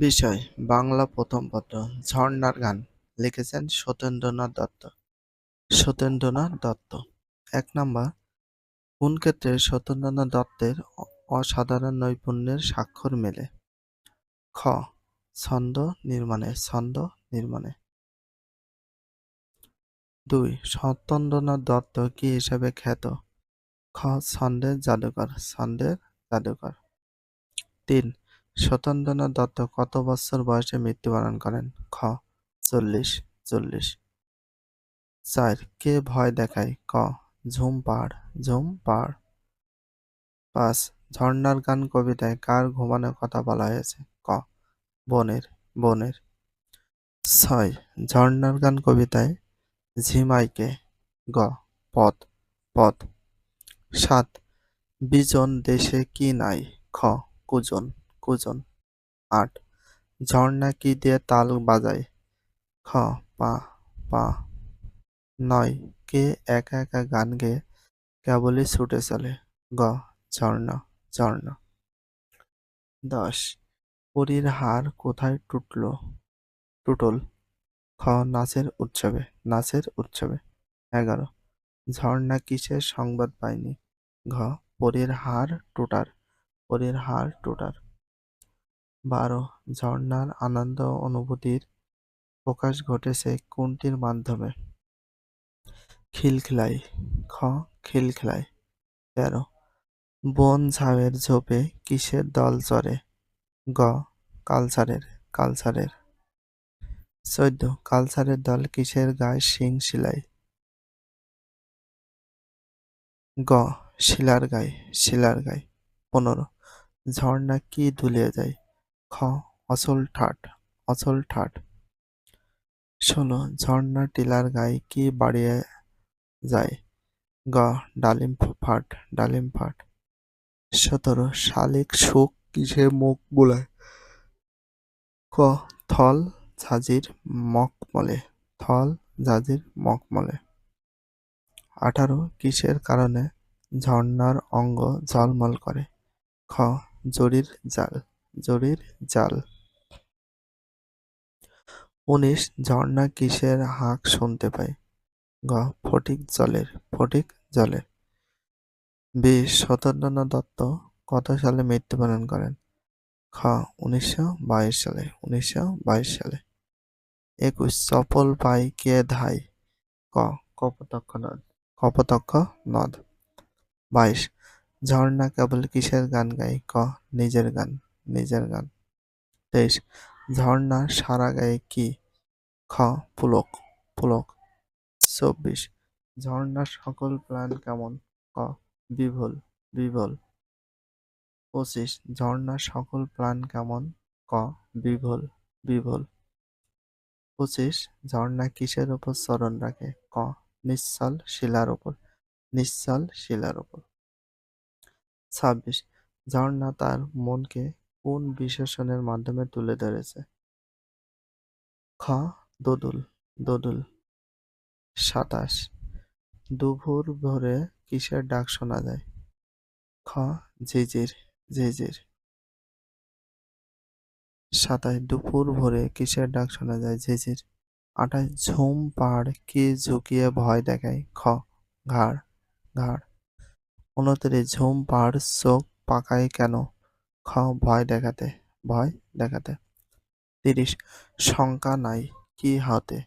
বিষয়, বাংলা প্রথম পত্র, ঝর্ণার গান, লিখেছেন সত্যেন্দ্রনাথ দত্ত। সত্যেন্দ্রনাথ দত্ত। এক নাম্বার, কোন ক্ষেত্রে সত্যেন্দ্রনাথ দত্তের অসাধারণ নৈপুণ্যের স্বাক্ষর মেলে? খ, ছন্দ নির্মাণে ছন্দ নির্মাণে। দুই, সত্যেন্দ্রনাথ দত্ত কি হিসাবে খ্যাত? খ, ছন্দের জাদুকর ছন্দের জাদুকর। তিন সত্যেন্দ্রনাথ দত্ত কত বছর বয়সে মৃত্যুবরণ করেন? খ, চল্লিশ চল্লিশ। চার, কে ভয় দেখায়? ক, ঝুম পাহাড় ঝুম পাহাড়। পাঁচ, ঝর্ণার গান কবিতায় কার ঘুমানোর কথা বলা হয়েছে? ক, বনের বনের। ছয়, ঝর্ণার গান কবিতায় ঝিমাইকে, গ, পথ পথ। সাত, বিজন দেশে কি নাই? খ, কুজন। কুজন। আট। ঝর্ণা কি দিয়ে তাল বাজায়? খ। পা। পা। নয়। কে একা একা গান গেয়ে কেবলই ছুটে চলে। গ। ঝর্ণা। ঝর্ণা। দশ। পরীর হার কোথায় টুটল? টুটল। খ। নাচের উৎসবে। নাচের উৎসবে। এগারো। ঝর্ণা কিসের সংবাদ পায়নি ঘ। পরীর হার টুটার। পরীর হার টুটার। বারো ঝর্ণার আনন্দ অনুভূতির প্রকাশ ঘটেছে কোনটির মাধ্যমে? খিলখিলাই, খ, খিলখিলাই। তেরো, বন ঝাউয়ের ঝোপে কিসের দল চড়ে? গ, কালচারের কালচারের। চোদ্দ, কালচারের দল কিসের গায়ে শিং শিলাই? গ, শিলার গায়ে শিলার গায়ে। পনেরো, ঝর্ণা কি ধুলিয়ে যায়? খ অচল ঠাট অচল ঠাট। ষোলো, ঝর্ণা টিলার গায়ে কি বাড়িয়ে যায়? গ, ডালিম ফাট ডালিম ফাট। সতেরো, শালিক সুখ কিসে মুখ বুলায়? ক, থল ঝাঁঝির মকমলে থল ঝাঁঝির মকমলে আঠারো, কিসের কারণে ঝর্ণার অঙ্গ ঝলমল করে? খ, জরির জাল। জরির জাল। উনিশ, ঝর্ণা কিসের হাঁক শুনতে পায় গ, ফটিক জলের ফটিক জলের বিশ, সত্যেন্দ্রনাথ দত্ত কত সালে মৃত্যুবরণ করেন? খ, উনিশশো বাইশ সালে, উনিশশো বাইশ সালে। একুশ চপল পাই কে ধাই? ক, কপতক্ষ নদ কপতক্ষ নদ। বাইশ, ঝর্ণা কেবল কিসের গান গায়? ক, নিজের গান। নিজের গান। তেইশ ঝর্ণা সারা গায়ে কি? খ, পুলক পুলক। চব্বিশ ঝর্ণার সকল প্রাণ কেমন? ক বিভোল বিভোল পঁচিশ ঝর্ণার সকল প্রাণ কেমন? ক বিভোল বিভোল পঁচিশ, ঝর্ণা কিসের উপর চরণ রাখে? ক, নিশ্চল শিলার উপর। নিশ্চল শিলার উপর। ছাব্বিশ, ঝর্ণা তার মনকে কোন বিশেষণের মাধ্যমে তুলে ধরেছে? খ, দোদুল দোদুল। সাতাশ। দুপুর ভোরে কিসের ডাক শোনা যায়? খ, ঝিঝির ঝিঝির। সাতাশ, দুপুর ভোরে কিসের ডাক শোনা যায়? ঝিঝির। আঠাশ, ঝুম, পাহাড় কি ঝুঁকিয়ে ভয় দেখায়? খ, ঘাড় ঘাড়। উনত্রিশ, ঝুম, পাহাড় চোখ পাকায় কেন? খ ভয় দেখাতে ভয় দেখাতে। তিরিশ, শঙ্কা নাই, কি হাতে?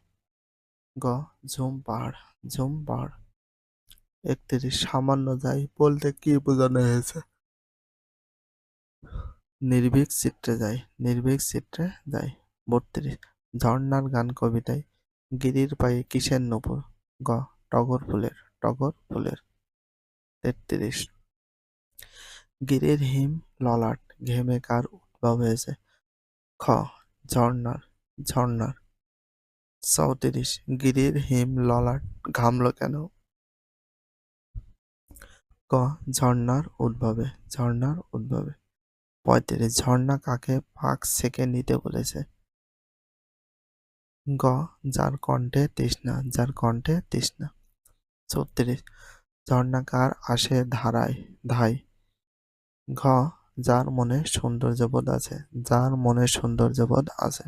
গ, ঝুম পাহাড় ঝুম পাহাড়। একত্রিশ, সামান্য যাই, বলতে কি বোঝানো হয়েছে? নির্ভীক চিত্রে যায় নির্ভীক চিত্রে যায় বত্রিশ, ঝর্ণার গান কবিতায়, গিরির পায়ে কিসের নূপুর? গ, টগর ফুলের টগর ফুলের। তেত্রিশ, গিরির হিম ললাট ঘেমে কার উদ্ভব হয়েছে। খ, ঝর্ণার ঝর্ণার। চৌত্রিশ, গিরির হিম ললাট ঘামলো কেন? ক, ঝর্ণার উদ্ভবে ঝর্ণার উদ্ভবে। পঁয়ত্রিশ, ঝর্ণা কাকে পাক সেকে নিতে বলেছে? গ, যার কণ্ঠে তৃষ্ণা, যার কণ্ঠে তৃষ্ণা। ছত্রিশ ঝর্ণাকার আসে ধারায় ধাই ঘ যার মনে সৌন্দর্যবোধ আছে, যার মনে সৌন্দর্যবোধ আছে।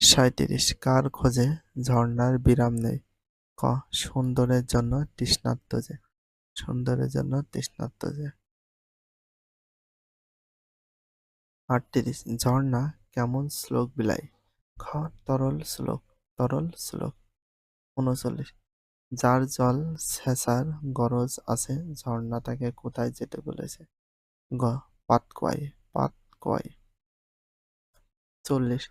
সাঁইত্রিশ, কার খোঁজে ঝর্ণার বিরাম নেই? ক, সুন্দরের জন্য তৃষ্ণার্ত যে, সুন্দরের জন্য তৃষ্ণার্ত যে। আটত্রিশ, ঝর্ণা কেমন শ্লোক বিলাই খ, তরল শ্লোক তরল শ্লোক। উনচল্লিশ, যার জল ছেঁচার গরজ আছে ঝর্ণা তাকে কোথায় যেতে বলেছে? চল্লিশ,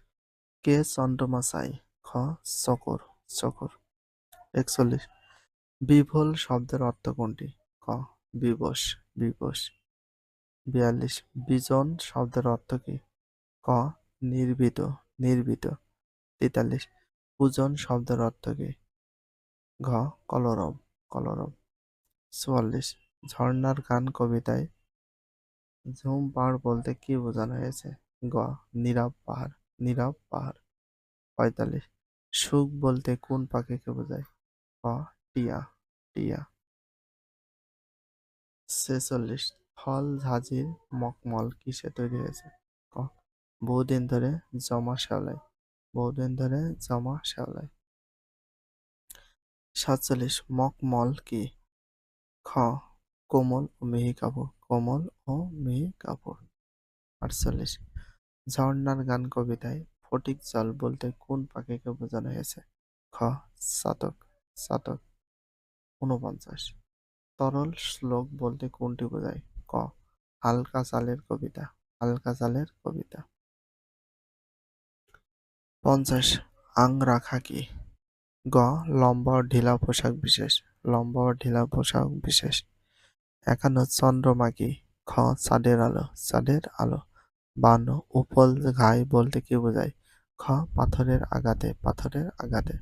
কে চন্দ্রমাসাই খ, চকর চকর। একচল্লিশ, বিভোল শব্দের অর্থ কোনটি? ক বিবশ বিবশ বিয়াল্লিশ, বিজন শব্দের অর্থ কি? ক নির্বিত নির্বিত তেতাল্লিশ, পূজন শব্দের অর্থ কি? ঘ, কলরব কলরব। চুয়াল্লিশ, ঝর্ণার গান কবিতায় ঝুম পাহাড় বলতে কি বোঝানো হয়েছে? গ, নীরব পাহাড় নীরব পাহাড়। পঁয়তাল্লিশ, সুখ বলতে কোন পাখিকে বোঝায়? ক, টিয়া টিয়া। ছেচল্লিশ, ফল, ঝাঁঝির, মকমল কিসে তৈরি হয়েছে? ক, বহুদিন ধরে জমা শ্যাওলায় বহুদিন ধরে জমা শ্যাওলায় সাতচল্লিশ, মকমল কি? খ কোমল ও মিহি কাপড়, কোমল ও মিহি কাপড়। আটচল্লিশ। ঝর্ণার গান কবিতায় ফটিক জল বলতে কোন পাখিকে বোঝানো হয়েছে? খ চাতক চাতক ঊনপঞ্চাশ। তরল শ্লোক বলতে কোনটি বোঝায়? ক, হালকা চালের কবিতা, হালকা চালের কবিতা। পঞ্চাশ। আং রাখা কি? গ, লম্বা ঢিলা পোশাক বিশেষ, লম্বা ঢিলা পোশাক বিশেষ। একান্ন চন্দ্রমা কি খ, চাঁদের আলো চাঁদের আলো। বান্ন উপল, ঘাই বলতে কি বোঝায়? খ, পাথরের আঘাতে পাথরের আঘাতে।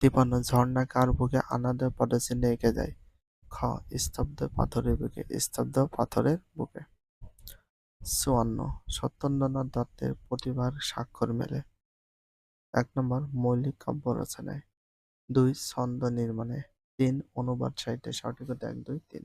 তিপান্ন, ঝর্ণা কার বুকে আনাদের পদচিহ্নে এঁকে যায়? খ, স্তব্ধ পাথরের বুকে, স্তব্ধ পাথরের বুকে। চুয়ান্ন সত্যেন্দ্রনাথ দত্তের প্রতিভার স্বাক্ষর মেলে। এক নম্বর, মৌলিক কাব্য রচনায়। দুই, ছন্দ নির্মাণে। তিন, অনুবাদ সাহিত্যে সঠিক হতে এক, দুই, তিন।